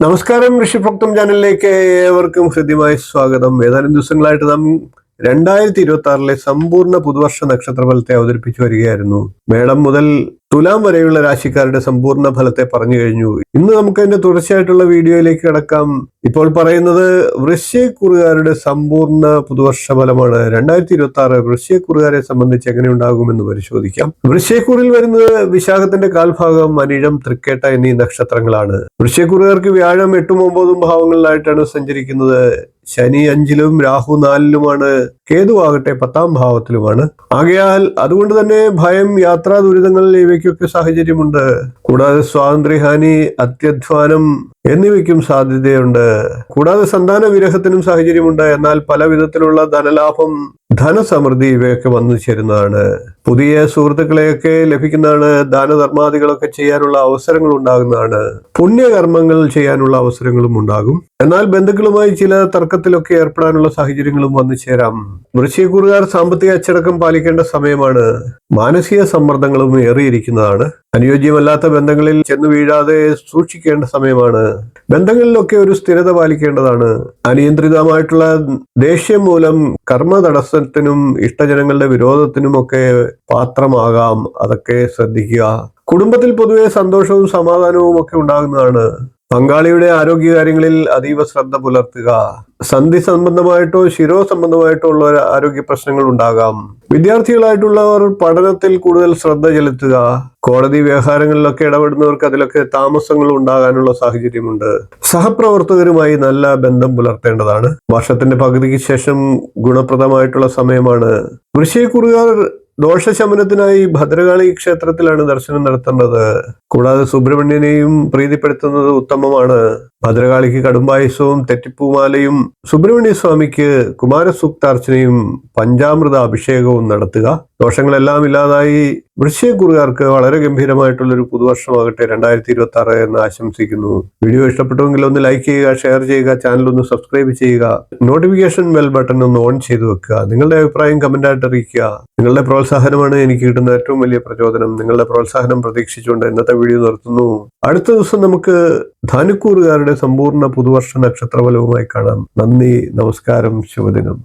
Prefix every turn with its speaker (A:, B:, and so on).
A: നമസ്കാരം ഋഷിഭക്തം ചാനലിലേക്ക് ഏവർക്കും ഹൃദ്യമായ സ്വാഗതം. ഏതാനും ദിവസങ്ങളായിട്ട് നാം രണ്ടായിരത്തി ഇരുപത്തി ആറിലെ സമ്പൂർണ പുതുവർഷ നക്ഷത്രഫലത്തെ അവതരിപ്പിച്ചു വരികയായിരുന്നു. മേടം മുതൽ തുലാം വരെയുള്ള രാശിക്കാരുടെ സമ്പൂർണ ഫലത്തെ പറഞ്ഞു കഴിഞ്ഞു. ഇന്ന് നമുക്ക് അതിന്റെ തുടർച്ചയായിട്ടുള്ള വീഡിയോയിലേക്ക് കിടക്കാം. ഇപ്പോൾ പറയുന്നത് വൃശ്യക്കുറുകാരുടെ സമ്പൂർണ പുതുവർഷ ഫലമാണ് രണ്ടായിരത്തി ഇരുപത്തി ആറ് വൃശ്യക്കുറുകാരെ സംബന്ധിച്ച് എങ്ങനെ ഉണ്ടാകുമെന്ന് പരിശോധിക്കാം. വൃശ്യക്കുറിൽ വരുന്നത് വിശാഖത്തിന്റെ കാൽഭാഗം അനിഴം തൃക്കേട്ട എന്നീ നക്ഷത്രങ്ങളാണ്. വൃശ്യക്കുറുകാർക്ക് വ്യാഴം എട്ടും ഒമ്പതും ഭാവങ്ങളിലായിട്ടാണ് സഞ്ചരിക്കുന്നത്. ശനി അഞ്ചിലും രാഹു നാലിലുമാണ് കേതു ആകട്ടെ പത്താം ഭാവത്തിലുമാണ്. ആകയാൽ അതുകൊണ്ട് തന്നെ ഭയം യാത്രാ ദുരിതങ്ങൾ ഇവയ്ക്കൊക്കെ സാഹചര്യമുണ്ട്. കൂടാതെ സ്വാതന്ത്ര്യഹാനി അത്യധ്വാനം എന്നിവയ്ക്കും സാധ്യതയുണ്ട്. കൂടാതെ സന്താന വിരഹത്തിനും സാഹചര്യമുണ്ട്. എന്നാൽ പല വിധത്തിലുള്ള ധനലാഭം ധനസമൃദ്ധി ഇവയൊക്കെ വന്നു ചേരുന്നതാണ്. പുതിയ സുഹൃത്തുക്കളെയൊക്കെ ലഭിക്കുന്നതാണ്. ദാനധർമാദികളൊക്കെ ചെയ്യാനുള്ള അവസരങ്ങൾ ഉണ്ടാകുന്നതാണ്. പുണ്യകർമ്മങ്ങൾ ചെയ്യാനുള്ള അവസരങ്ങളും ഉണ്ടാകും. എന്നാൽ ബന്ധുക്കളുമായി ചില തർക്കത്തിലൊക്കെ ഏർപ്പെടാനുള്ള സാഹചര്യങ്ങളും വന്നു ചേരാം. വൃശ്ചികൂറുകാർ സാമ്പത്തിക അച്ചടക്കം പാലിക്കേണ്ട സമയമാണ്. മാനസിക സമ്മർദ്ദങ്ങളും ഏറിയിരിക്കുന്നതാണ്. അനുയോജ്യമല്ലാത്ത ബന്ധങ്ങളിൽ ചെന്നു വീഴാതെ സൂക്ഷിക്കേണ്ട സമയമാണ്. ബന്ധങ്ങളിലൊക്കെ ഒരു സ്ഥിരത പാലിക്കേണ്ടതാണ്. അനിയന്ത്രിതമായിട്ടുള്ള ദേഷ്യം മൂലം കർമ്മ തടസ്സത്തിനും ഇഷ്ടജനങ്ങളുടെ വിരോധത്തിനുമൊക്കെ പാത്രമാകാം. അതൊക്കെ ശ്രദ്ധിക്കുക. കുടുംബത്തിൽ പൊതുവെ സന്തോഷവും സമാധാനവും ഒക്കെ ഉണ്ടാകുന്നതാണ്. പങ്കാളിയുടെ ആരോഗ്യകാര്യങ്ങളിൽ അതീവ ശ്രദ്ധ പുലർത്തുക. സന്ധി സംബന്ധമായിട്ടോ ശിരോ സംബന്ധമായിട്ടോ ഉള്ള ആരോഗ്യ പ്രശ്നങ്ങൾ ഉണ്ടാകാം. വിദ്യാർത്ഥികളായിട്ടുള്ളവർ പഠനത്തിൽ കൂടുതൽ ശ്രദ്ധ ചെലുത്തുക. കോടതി വ്യവഹാരങ്ങളിലൊക്കെ ഇടപെടുന്നവർക്ക് അതിലൊക്കെ താമസങ്ങൾ ഉണ്ടാകാനുള്ള സാഹചര്യമുണ്ട്. സഹപ്രവർത്തകരുമായി നല്ല ബന്ധം പുലർത്തേണ്ടതാണ്. വർഷത്തിന്റെ പകുതിക്ക് ശേഷം ഗുണപ്രദമായിട്ടുള്ള സമയമാണ്. വൃശ്യക്കുറുകാർ ദോഷശമനത്തിനായി ഭദ്രകാളി ക്ഷേത്രത്തിലാണ് ദർശനം നടത്തേണ്ടത്. കൂടാതെ സുബ്രഹ്മണ്യനെയും പ്രീതിപ്പെടുത്തുന്നത് ഉത്തമമാണ്. ഭദ്രകാളിക്ക് കടുംബായുസവും തെറ്റിപ്പൂമാലയും സുബ്രഹ്മണ്യ സ്വാമിക്ക് കുമാരസൂക്താർച്ചനയും പഞ്ചാമൃത അഭിഷേകവും നടത്തുക. ദോഷങ്ങളെല്ലാം ഇല്ലാതായി വൃശ്യക്കുറുകാർക്ക് വളരെ ഗംഭീരമായിട്ടുള്ള ഒരു പുതുവർഷമാകട്ടെ രണ്ടായിരത്തി ഇരുപത്തി ആറ് എന്ന് ആശംസിക്കുന്നു. വീഡിയോ ഇഷ്ടപ്പെട്ടുവെങ്കിൽ ഒന്ന് ലൈക്ക് ചെയ്യുക ഷെയർ ചെയ്യുക ചാനൽ ഒന്ന് സബ്സ്ക്രൈബ് ചെയ്യുക നോട്ടിഫിക്കേഷൻ ബെൽ ബട്ടൺ ഒന്ന് ഓൺ ചെയ്ത് വെക്കുക. നിങ്ങളുടെ അഭിപ്രായം ആയിട്ട് അറിയിക്കുക. നിങ്ങളുടെ പ്രോത്സാഹനമാണ് എനിക്ക് കിട്ടുന്ന ഏറ്റവും വലിയ പ്രചോദനം. നിങ്ങളുടെ പ്രോത്സാഹനം പ്രതീക്ഷിച്ചുകൊണ്ട് ഇന്നത്തെ വീഡിയോ നിർത്തുന്നു. അടുത്ത ദിവസം നമുക്ക് ധനുക്കൂറുകാരുടെ സമ്പൂർണ പുതുവർഷ നക്ഷത്രഫലവുമായി കാണാം. നന്ദി നമസ്കാരം ശുഭദിനം.